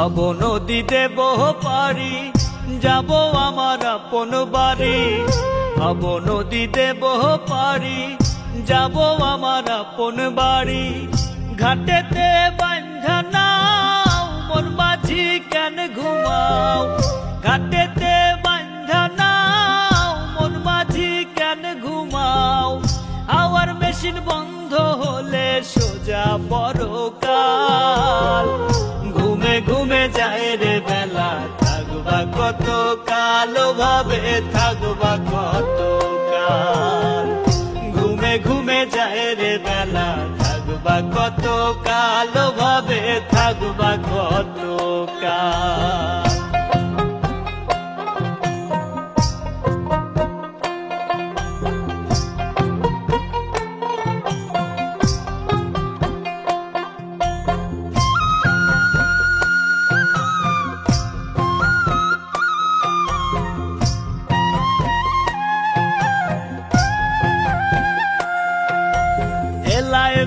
ভাব নদীতে বহ পারি, যাব আমার আপন বাড়ি। ভাব নদীতে বহ পারি, যাব আমার আপন বাড়ি। ঘাটেতে বান্ধা নাও, মন মাঝি কেন ঘুমাও? ঘাটেতে বান্ধা নাও, মন মাঝি কেন ঘুমাও? আওয়ার মেশিন বন্ধ ভাবে থাকবা কত কাল ঘুমে ঘুমে যায় রে বেলা, থাকবা কত কালো ভাবে থাকবা কত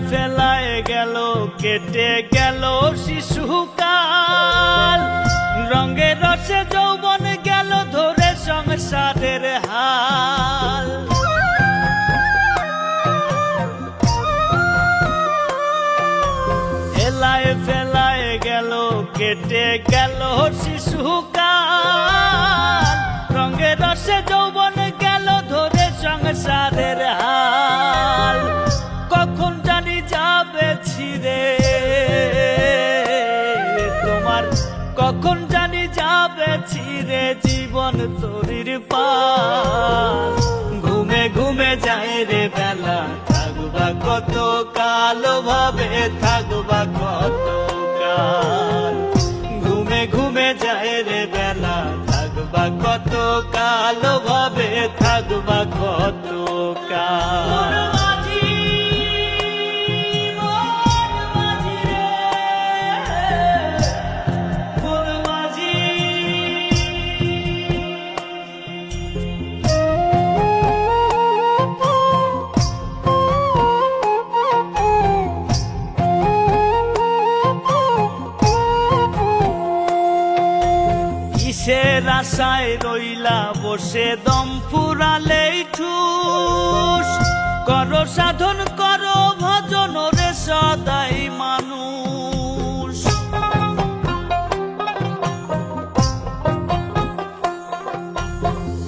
ফেলায় গেল, কেটে গেল শিশুকাল। রঙে রসে যৌবন গেল ধরে সংসারের হাল। এলায় ফেলায় গেল, কেটে গেল শিশুকাল। ছিড়ে জীবন তরির পাল ঘুমে ঘুমে যায় রে বেলা। থাকবা কত কালো, ভাবে থাকবা কত কাল। ঘুমে ঘুমে যায় রে বেলা। থাকবা কত কালো, ভাবে থাকবা কত কাল। আশায় রইলা, বসে দম ফুরালেই ঠুস। করো সাধন, করো ভজন রে সদাই মানুষ।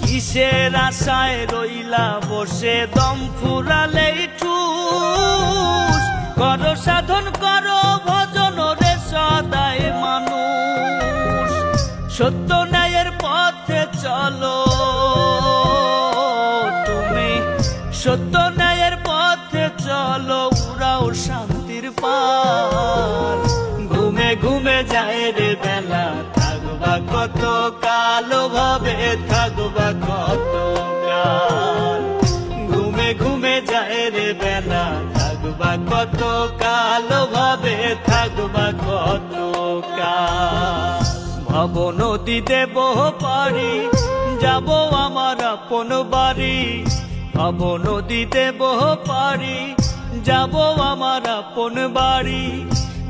কিসের আশায় রইলা, বসে দম ফুরালেই ঠুস। করো সাধন, করো ভজন রে সদাই মানুষ। সত্য চলো, তুমি সত্য ন্যায়ের পথে চলো, উড়াও শান্তির পাল ঘুমে ঘুমে যায় রে বেলা, থাকবা কত কালো, ভাবে থাকবা কত ঘুমে ঘুমে যায় রে বেলা, থাকবা কত কালো, ভাবে থাকবা কত নদীতে বহ পারি, যাব আমার আপন বাড়ি। ভাব নদীতে বহ পারি, যাব আমার আপন বাড়ি।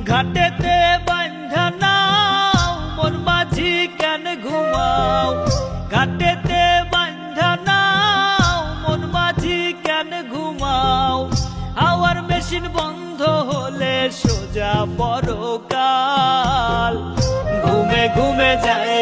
ঘাটেতে বান্ধা নাও, মন মাঝি কেন ঘুমাও? ঘাটেতে বান্ধা নাও, মন মাঝি কেন ঘুমাও? আওয়ার মেশিন বন্ধ হলে সোজা পরকাল। ঘুমে ঘুমে যায়